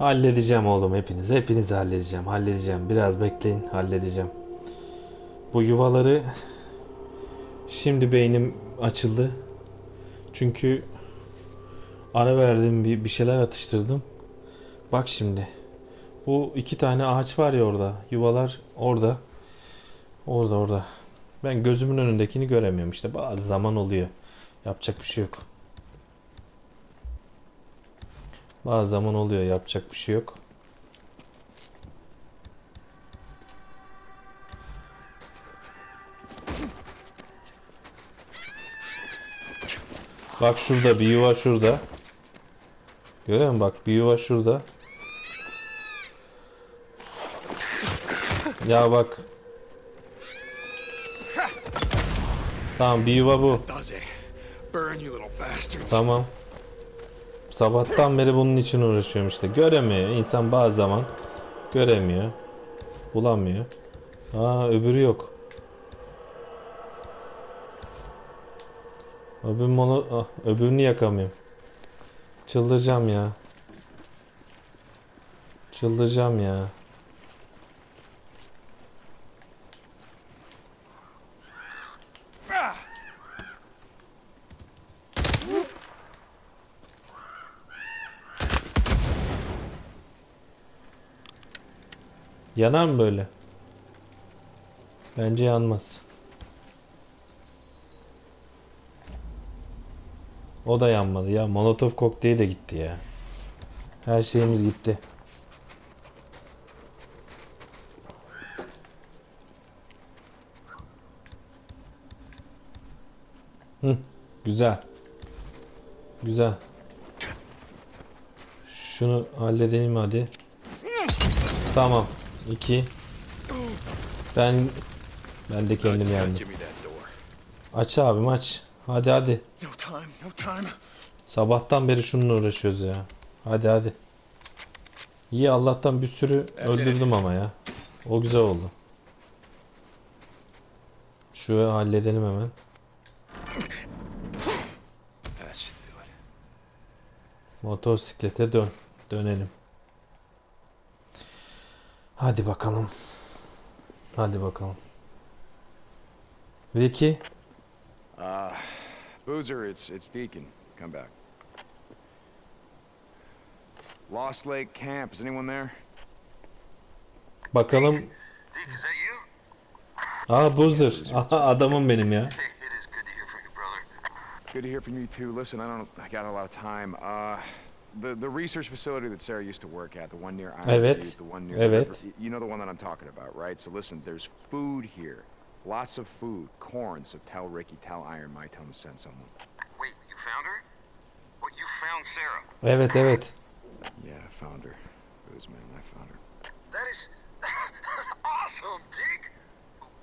Halledeceğim oğlum hepinizi. Hepinizi halledeceğim. Halledeceğim. Biraz bekleyin. Halledeceğim. Bu yuvaları şimdi beynim açıldı. Çünkü ara verdim bir, bir şeyler atıştırdım. Bak şimdi. Bu iki tane ağaç var ya orada. Yuvalar orada. Orada orada. Ben gözümün önündekini göremiyorum işte. Bazı zaman oluyor. Yapacak bir şey yok. Bazı zaman oluyor. Yapacak bir şey yok. Bak şurada bir yuva şurada. Görüyor musun? Bak bir yuva şurada. Ya bak. Tamam bir yuva bu. Tamam. Sabahtan beri bunun için uğraşıyorum işte. Göremiyor. İnsan bazı zaman göremiyor. Bulamıyor. Aa öbürü yok. Öbür mono... Ah, öbürünü yakamıyorum. Çıldıracağım ya. Çıldıracağım ya. Yanar mı böyle? Bence yanmaz. O da yanmadı ya. Molotov kokteyli de gitti ya. Her şeyimiz gitti. Hı, güzel. Güzel. Şunu halledelim hadi. Tamam. 2 Ben ben de kendim yendim. Aç abim aç. Hadi hadi. Sabahtan beri şununla uğraşıyoruz ya. Hadi hadi. İyi Allah'tan bir sürü öldürdüm ama ya. O güzel oldu. Şu halledelim hemen. Motosiklete dön. Dönelim. Hadi bakalım. Hadi bakalım. Vicky. Uh, Boozer, it's it's Deacon. Come back. Lost Lake Camp. Is anyone there? Bakalım. Deke, is that you? Aa Buzzer. Aha adamım benim ya. Hey, it is good to hear from you, brother. Good to hear from you too. Listen, I don't. I got a lot of time. Uh, the the research facility that Sarah used to work at, the one near Iron Evet, Butte, the one near evet. the river. You know the one that I'm talking about, right? So listen, there's food here. Lots of food, corn. So tell Ricky, tell Iron Mike, tell him to send someone. Wait, you found her? What, you found Sarah? Evet evet. Yeah, I found her. Booze man, I found her. That is awesome, Deke.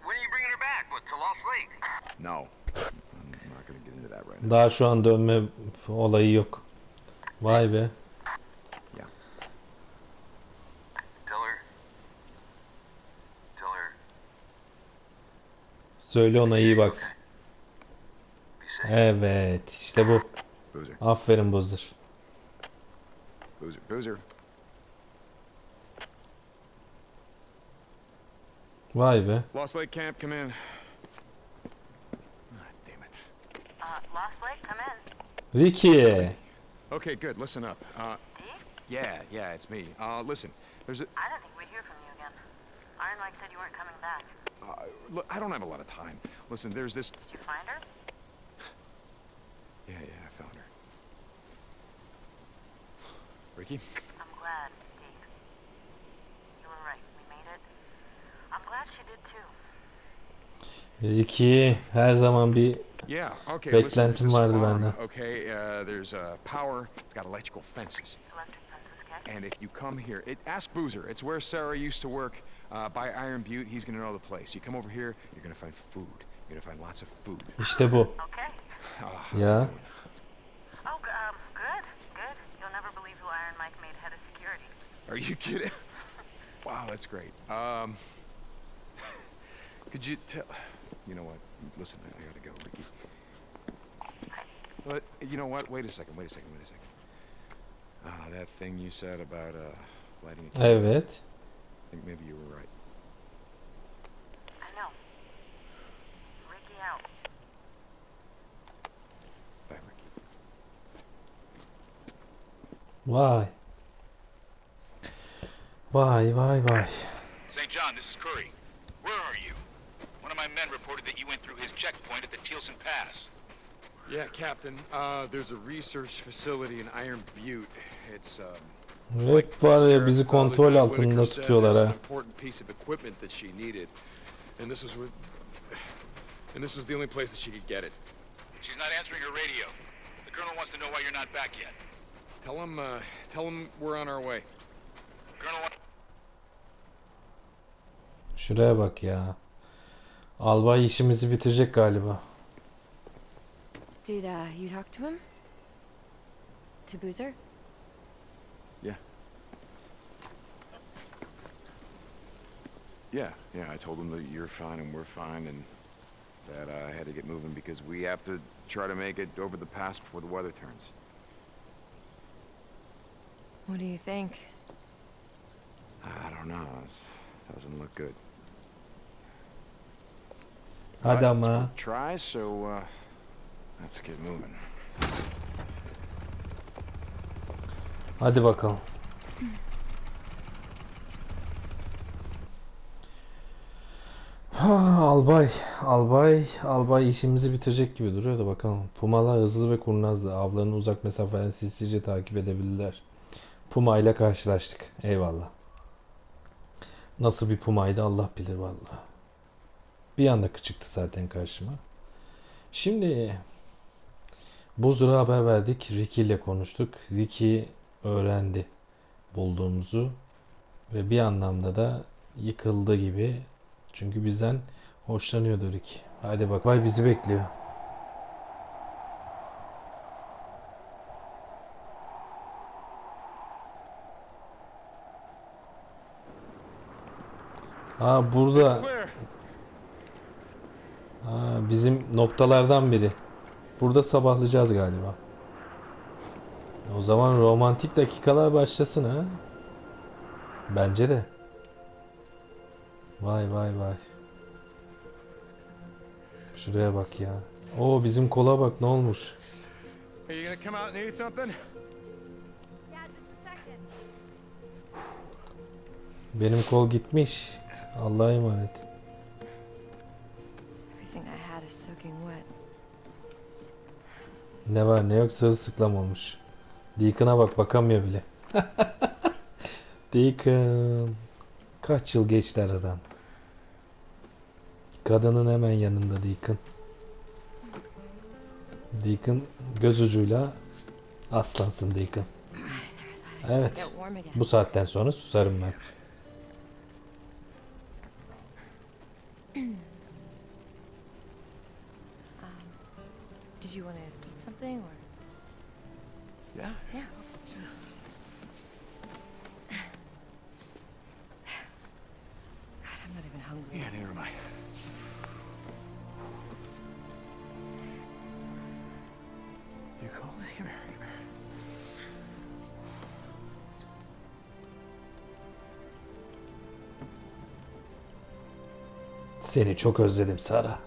When are you bringing her back? What, to Lost Lake? No, I'm not gonna get into that right now. Daha şu an dönme olayı yok. Vay be. Tell her. Tell her. Söyle ona iyi bak. Evet işte bu. Aferin boozer, boozer. Vay be. Lost Lake Camp, come in. Ah, damn it. Uh, Lost Lake, come in. Vicky. Okay, good. Listen up. Uh, Deke? yeah, yeah, it's me. Uh, listen, there's a. I didn't think we'd hear from you again. Iron Mike said you weren't coming back. Uh, look, I don't have a lot of time. Listen, there's this. Did you find her? Yeah, yeah, I found her. Ricky? I'm glad, Deke. You were right. We made it. I'm glad she did too. Vicky her zaman bir Yeah, okay. Beklentim this vardı farm, benden. Okay, uh, there's uh, power. It's got electrical fences. Electric fences, Cat. And if you come here, it, ask Boozer. It's where Sarah used to work uh, by Iron Butte. He's gonna know the place. You come over here, you're gonna find food. You're gonna find lots of food. işte bu. Okay. Oh, how's Yeah. Oh, um, good, good. You'll never believe who Iron Mike made head of security. Are you kidding? wow, that's great. Um, could you tell? You know what? Listen, I gotta go, Ricky. But you know what? Wait a second. Wait a second. Wait a second. Ah, that thing you said about uh, lighting a Evet. I think maybe you were right. I know. Ricky out. Bye, Ricky. Vay. Vay vay vay. St. John, this is Curry. Where are you? One of my men reported that you went through his checkpoint at the Tealson Pass. Yeah, Captain. Uh, there's a research facility in Iron Butte. It's um. it's var ya bizi kontrol altında tutuyorlar ha. Important piece of equipment that she needed, and this was. And this was the only place that she could get it. She's not answering her radio. The colonel wants to know why you're not back yet. Tell him. Uh, tell him we're on our way. Colonel wants Şuraya bak ya. Albay işimizi bitirecek galiba. Did uh, you talk to him? To Boozer? Yeah, yeah. yeah, I told him that you're fine and we're fine, and that I had to get moving because we have to try to make it over the pass before the weather turns. What do you think? I don't know. It doesn't look good. Get moving. Hadi bakalım. Ha, albay, albay, albay işimizi bitirecek gibi duruyor da bakalım. Pumalar hızlı ve kurnazdı. Avlarını uzak mesafeden sinsice takip edebilirler. Puma ile karşılaştık. Eyvallah. Nasıl bir pumaydı Allah bilir vallahi. Bir anda çıktı zaten karşıma. Şimdi Buzur'a haber verdik. Ricky ile konuştuk. Ricky öğrendi bulduğumuzu ve bir anlamda da yıkıldı gibi. Çünkü bizden hoşlanıyordu Ricky. Hadi bak, vay bizi bekliyor. Aa burada bizim noktalardan biri. Burada sabahlayacağız galiba. O zaman romantik dakikalar başlasın ha. Bence de. Vay vay vay. Şuraya bak ya. Oo bizim kola bak ne olmuş. Benim kol gitmiş. Allah'a emanet. Ne var ne yok sırılsıklam olmuş. Deacon'a bak bakamıyor bile. Deacon. Kaç yıl geçti aradan. Kadının hemen yanında Deacon. Deacon göz ucuyla aslansın Deacon. Evet. Bu saatten sonra susarım ben. Did you want to eat something or? Yeah. Yeah. God, I'm not even hungry. Yeah, neither am I. You cold? Come here, come here. Seni çok özledim Sara.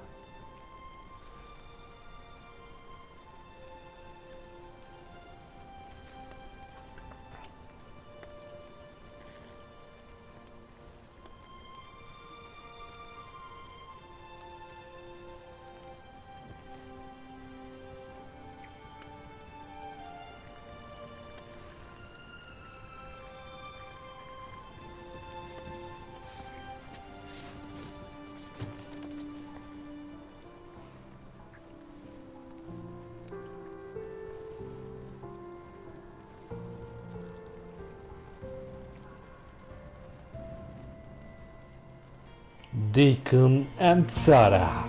Deacon and Sarah.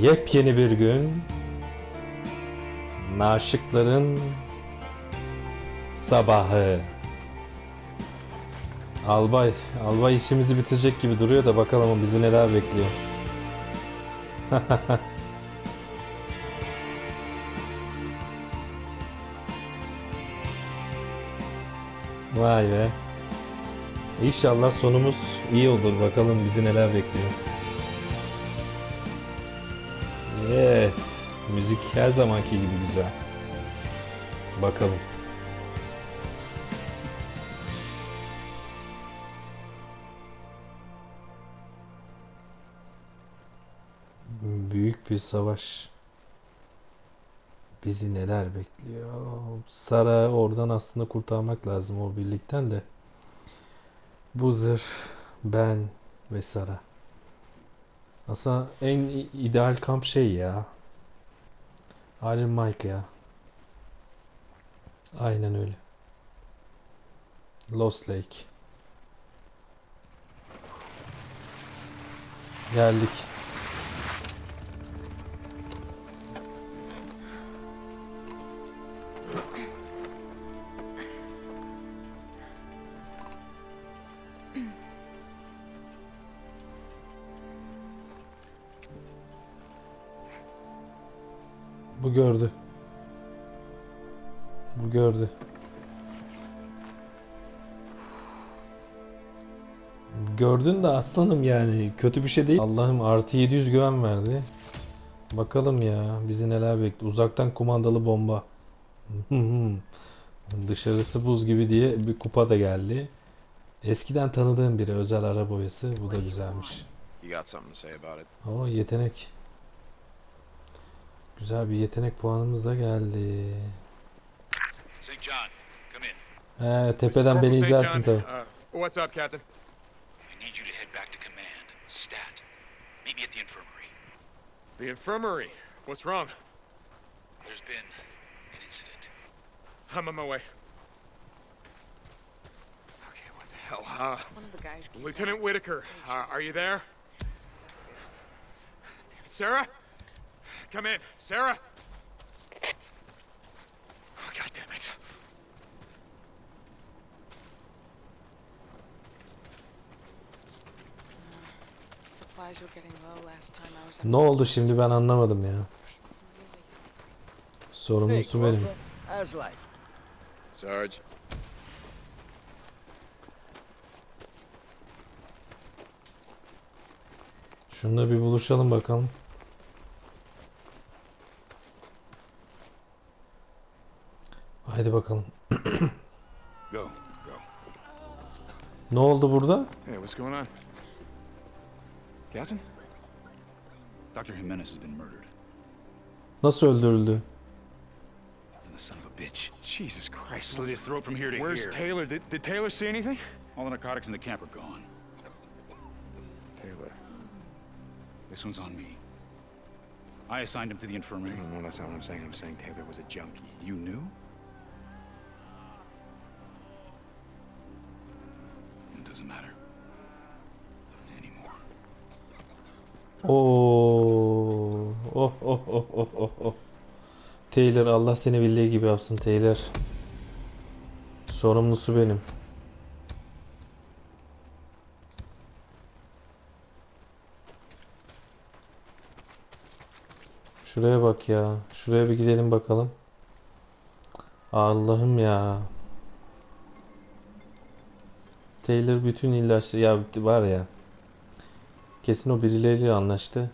Yepyeni bir gün. Naşıkların sabahı. Albay, albay işimizi bitirecek gibi duruyor da bakalım bizi neler bekliyor. Vay be. İnşallah sonumuz iyi olur. Bakalım bizi neler bekliyor. Yes. Müzik her zamanki gibi güzel. Bakalım. Büyük bir savaş. Bizi neler bekliyor? Sara oradan aslında kurtarmak lazım o birlikten de. Bu ben ve Sara. Aslında en ideal kamp şey ya. Iron Mike ya. Aynen öyle. Lost Lake. Geldik. Gördü. Bu gördü. Gördün de aslanım yani kötü bir şey değil. Allah'ım artı 700 güven verdi. Bakalım ya bizi neler bekliyor. Uzaktan kumandalı bomba. Dışarısı buz gibi diye bir kupa da geldi. Eskiden tanıdığım biri özel ara boyası. Bu da güzelmiş. O yetenek. Güzel bir yetenek puanımız da geldi. St. John, come in. He, tepeden beni izlersin tabii. Uh, what's up, Captain? I need you to head back to command. Stat. Meet me at the infirmary. The infirmary. What's wrong? There's been an incident. I'm on my way. Okay, what the hell? Uh, One of the guys came Lieutenant Whitaker, uh, are you there? Sarah? Come in. Sarah? Oh, God damn it. Supplies were getting low last time I was at Ne oldu şimdi ben anlamadım ya. Sorumlusu benim. How's life? Sarge? Şununla bir buluşalım bakalım. Haydi bakalım. Go. Go. Ne oldu burada? Hey, what's going on? Captain? Dr. Jimenez has been murdered. Nasıl öldürüldü? And the son of a bitch. Jesus Christ. Slit his throat from here to Where's here. Taylor? Did, did Taylor see anything? All the narcotics in the camp are gone. Taylor. This one's on me. I assigned him to the infirmary. No, no, that's not what I'm saying. I'm saying Taylor was a junkie. You knew? Doesn't matter. Anymore. Oh oh oh oh oh oh. Taylor Allah seni bildiği gibi yapsın Taylor. Sorumlusu benim. Şuraya bak ya. Şuraya bir gidelim bakalım. Allah'ım ya. Taylor bütün ilaç ya var ya. Kesin o birileriyle anlaştı.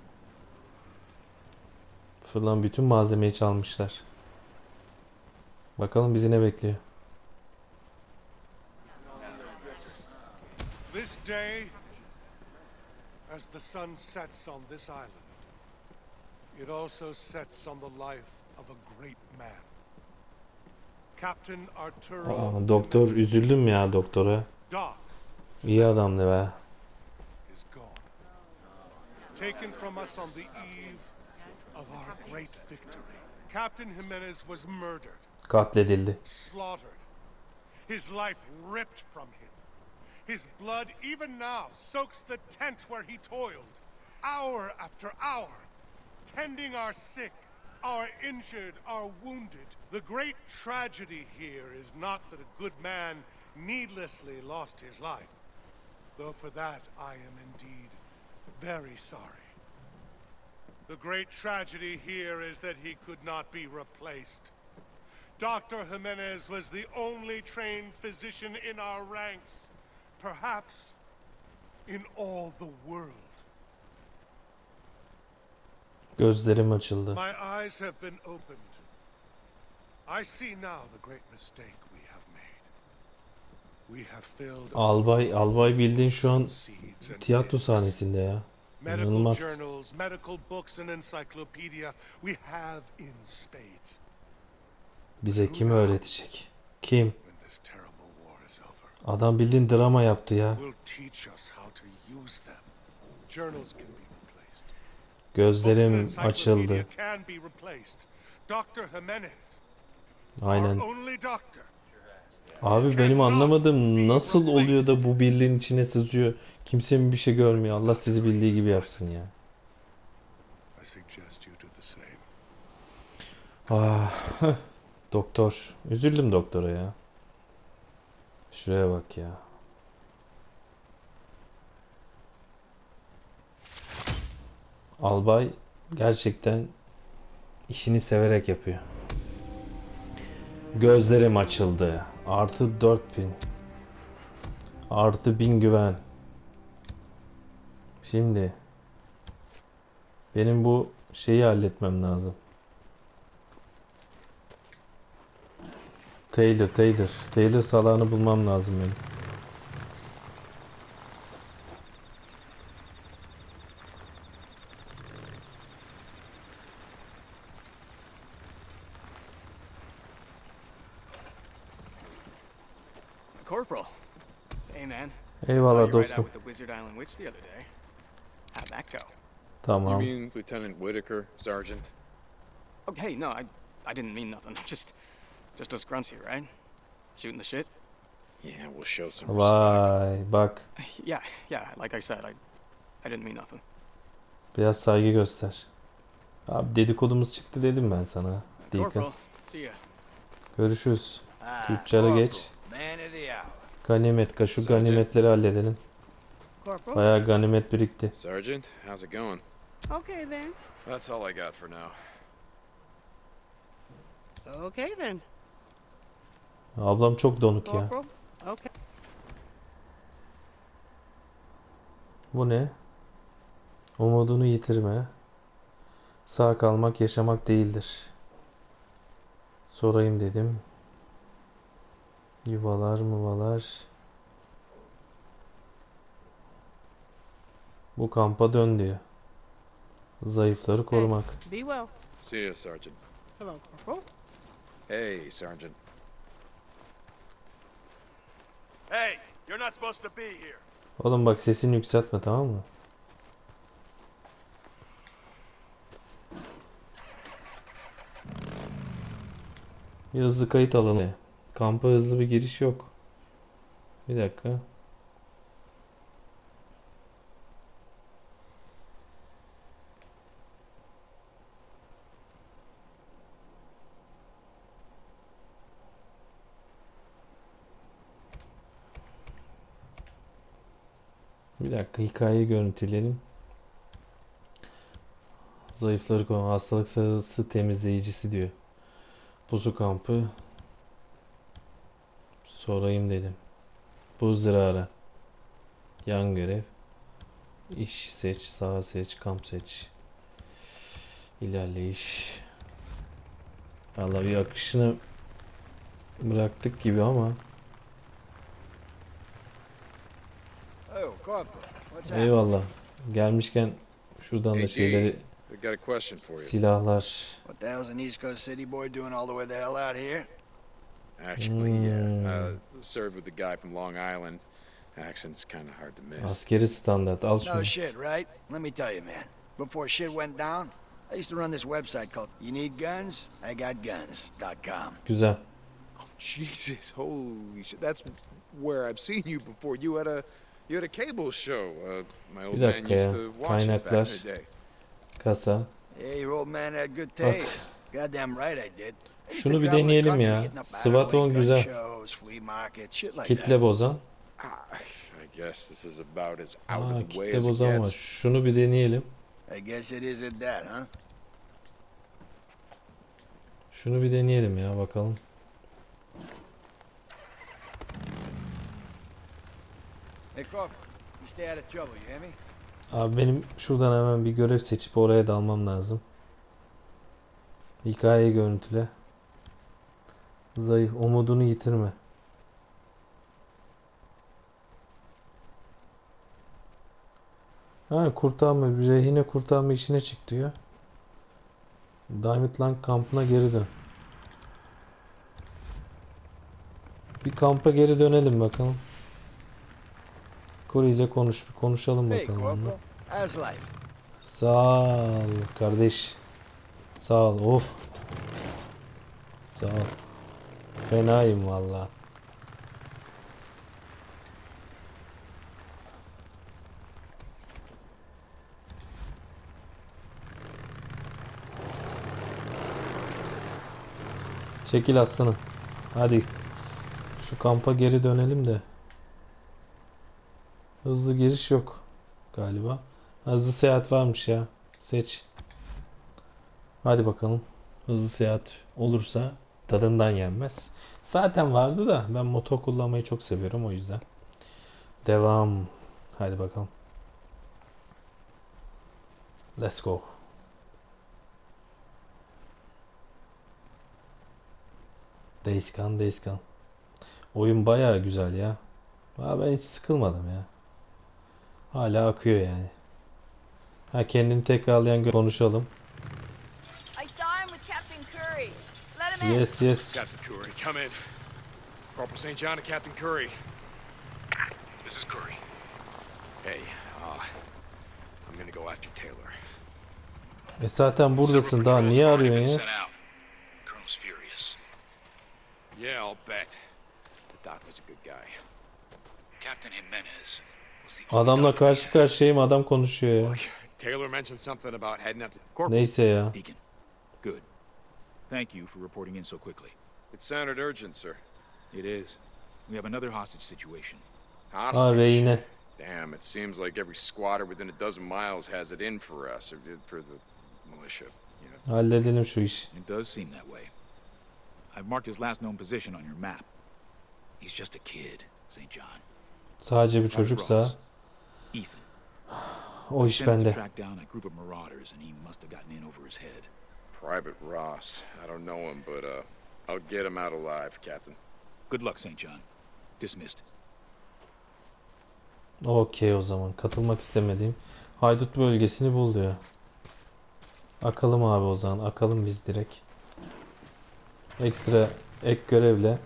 Fırlan bütün malzemeyi çalmışlar. Bakalım bizi ne bekliyor. This day, as the sun sets on this island, it also sets on the life of a great man. Captain Arturo Aa, doktor üzüldüm ya doktora. Doc İyi adamdı be. is gone. Taken from us on the eve of our great victory. Captain Jimenez was murdered, Katledildi. slaughtered, his life ripped from him. His blood, even now, soaks the tent where he toiled, hour after hour, tending our sick, our injured, our wounded. The great tragedy here is not that a good man needlessly lost his life, though for that I am indeed very sorry. The great tragedy here is that he could not be replaced. Dr. Jimenez was the only trained physician in our ranks, perhaps in all the world. Gözlerim açıldı. My eyes have been opened. I see now the great mistake we have made. Albay, albay bildiğin şu an tiyatro sahnesinde ya. Medical journals, medical books, and encyclopedia we have in spades. Bize kim öğretecek? Kim? Adam bildiğin drama yaptı ya. Gözlerim açıldı. Aynen. Abi benim anlamadığım nasıl oluyor da bu birliğin içine sızıyor. Kimsenin bir şey görmüyor. Allah sizi bildiği gibi yapsın ya. I suggest you do the same. Ah, doktor. Üzüldüm doktora ya. Şuraya bak ya. Albay gerçekten işini severek yapıyor. Gözlerim açıldı. Artı 4000. Artı 1000 güven. Şimdi benim bu şeyi halletmem lazım. Taylor, Taylor. Taylor salağını bulmam lazım benim. Corporal. Hey, man. Saw Eyvallah you right out dostum. with the Wizard Island Witch the other day. How'd that go? Tamam. mean Lieutenant Whitaker, Sergeant? Oh, hey, no, I, I didn't mean nothing. Just, just us grunts here, right? Shooting the shit. Yeah, we'll show some Vay bak. Yeah, yeah. Like I said, I, I didn't mean nothing. Biraz saygı göster. Abi dedikodumuz çıktı dedim ben sana. Deacon. Corporal, see ya. Görüşürüz. Ah, Tüccara geç. Man of the hour. Ganimet. ka- Şu Sadece- ganimetleri halledelim. Corporal? Bayağı ganimet birikti. Sergeant, how's it going? Okay then. That's all I got for now. Okay then. Ablam çok donuk ya. Corporal? Okay. Bu ne? Umudunu yitirme. Sağ kalmak yaşamak değildir. Sorayım dedim. Yuvalar muvalar. Bu kampa dön diyor. Zayıfları korumak. Be well. See you, Sergeant. Hello, Corporal. Hey, Sergeant. Hey, you're not supposed to be here. Oğlum bak sesini yükseltme tamam mı? Bir hızlı kayıt alanı. Kampa hızlı bir giriş yok. Bir dakika. Bir dakika hikayeyi görüntüleyelim. Zayıfları konu hastalık sırası temizleyicisi diyor. Pusu kampı. Sorayım dedim. Bu zırara. Yan görev. İş seç, sağ seç, kamp seç. İlerleyiş. Valla bir akışını bıraktık gibi ama. Oh? Eyvallah. Gelmişken şuradan da şeyleri silahlar. What the hell's an East Coast city boy doing all the way the hell out here? Actually, yeah. Hmm. Uh, served with a guy from Long Island. Accent's kind of hard to miss. Askeri standart. Al şunu. No shit, right? Let me tell you, man. Before shit went down, I used to run this website called You Need Guns? I Got Guns.com. Güzel. Jesus, holy shit! That's where I've seen you before. You had a you had a cable show. Uh, my old man used to watch it back in the day. Kasa. Yeah, your old man had good Bak. taste. Goddamn right I did. Şunu bir deneyelim ya. hitting up SWAT highway on gun güzel. Kitle bozan. Aa, kitle bozan var. Şunu bir deneyelim. Şunu bir deneyelim ya bakalım. Abi benim şuradan hemen bir görev seçip oraya dalmam lazım. Hikaye görüntüle. Zayıf umudunu yitirme. Ha kurtarma, rehine kurtarma işine çık diyor. Diamond Lang kampına geri dön. Bir kampa geri dönelim bakalım. Corey ile konuş, konuşalım Hey, bakalım. onunla. How's life? Sağ ol kardeş. Sağ ol. Of. Sağ ol. Fenayım valla. Çekil aslanım. Hadi. Şu kampa geri dönelim de. Hızlı giriş yok galiba. Hızlı seyahat varmış ya. Seç. Hadi bakalım. Hızlı seyahat olursa tadından yenmez. Zaten vardı da ben motor kullanmayı çok seviyorum o yüzden. Devam. Hadi bakalım. Let's go. Days Gone, Days Gone. Oyun bayağı güzel ya. Aa, ben hiç sıkılmadım ya. Hala akıyor yani. Ha kendini tekrarlayan konuşalım. Him in. Yes yes. Captain Curry, come in. Corporal St. John and Captain Curry. This is Curry. Hey, uh, I'm gonna go after Taylor. E zaten buradasın daha niye arıyorsun ya? Colonel's furious. Yeah, I'll bet. The doc was a good guy. Captain Jimenez was the only Adamla karşı karşıyayım adam konuşuyor ya. Neyse ya. Good. Thank you for reporting in so quickly. It sounded urgent, sir. It is. We have another hostage situation. Hostage. rehine. Damn, it seems like every squatter within a dozen miles has it in for us, or for the militia. You know. Halledelim şu iş. It does seem that way. I've marked his last known position on your map. He's just a kid, St. John. Sadece bir Private çocuksa Ross. Ethan. o iş Sent to bende. track down a group of marauders, and he must have gotten in over his head. Private Ross. I don't know him, but uh, I'll get him out alive, Captain. Good luck, St. John. Dismissed. Okey o zaman. Katılmak istemediğim haydut bölgesini bul diyor. Akalım abi o zaman. Akalım biz direkt. Ekstra ek görevle.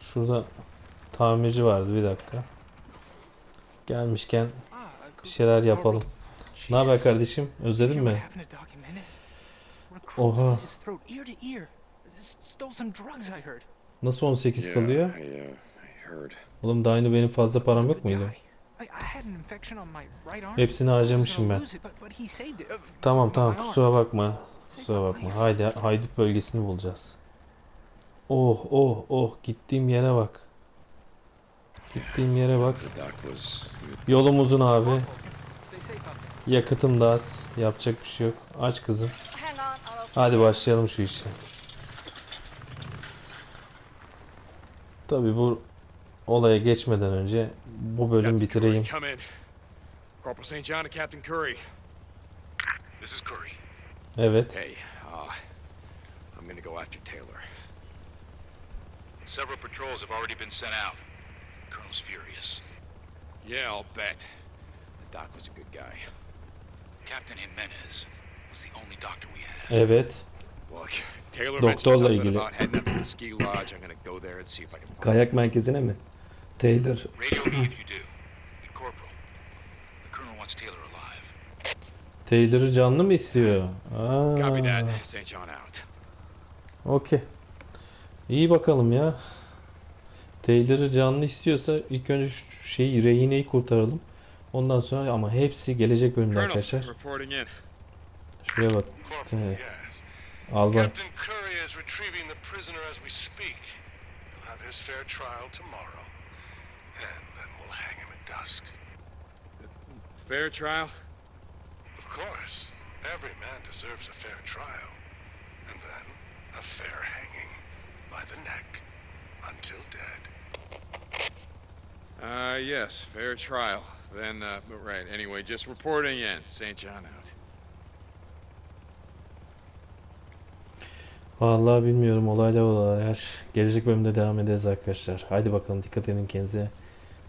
Şurada tamirci vardı bir dakika. Gelmişken bir şeyler yapalım. Ne haber kardeşim? Özledin mi? Oha. Nasıl 18 kalıyor? Uh. Oğlum daha yeni benim fazla param yok muydu? Hepsini harcamışım ben. Tamam tamam kusura bakma. Kusura bakma. Haydi haydut bölgesini bulacağız. Oh oh oh gittiğim yere bak. Gittiğim yere bak. Yolum uzun abi. There. Yakıtım da az. Yapacak bir şey yok. Aç kızım. Hadi başlayalım şu işe. Tabi bu olaya geçmeden önce bu bölüm bitireyim. Corporal St. John and Captain Curry. This is Curry. Evet. Hey, uh, I'm gonna go after Taylor. Several patrols have already been sent out. Colonel's furious. Yeah, I'll bet. The doc was a good guy. Captain Jimenez was the only doctor we had. Evet. Look, Taylor Doktorla mentioned something ilgili. about heading up to the ski lodge. I'm gonna go there and see if I can find Kayak merkezine mi? Taylor. Radio me if you do. And Corporal, the Colonel wants Taylor alive. Taylor'ı canlı mı istiyor? Copy Aa, that. St. John out. okey. İyi bakalım ya. Taylor'ı canlı istiyorsa ilk önce şu şeyi rehineyi kurtaralım. Ondan sonra ama hepsi gelecek bölümde arkadaşlar. Şuraya bak. Evet. Albay. Captain Curry is retrieving the prisoner as we speak. He'll have his fair trial tomorrow. And then we'll hang him at dusk. Fair trial? Of course, every man deserves a fair trial. And then a fair hanging by the neck until dead. Uh, yes, fair trial. Then, uh, but right, anyway, just reporting in. St. John out. Vallahi bilmiyorum olaylar olaylar. Gelecek bölümde devam ederiz arkadaşlar. Haydi bakalım dikkat edin kendinize.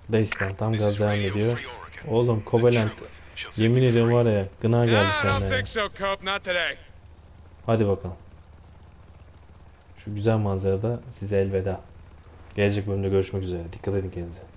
Basecamp tam gaz devam ediyor. Oğlum set yemin ediyorum var ya gına geldi don't senden. Hadi bakalım. Şu güzel manzarada size elveda. Gelecek bölümde görüşmek üzere. Dikkat edin kendinize.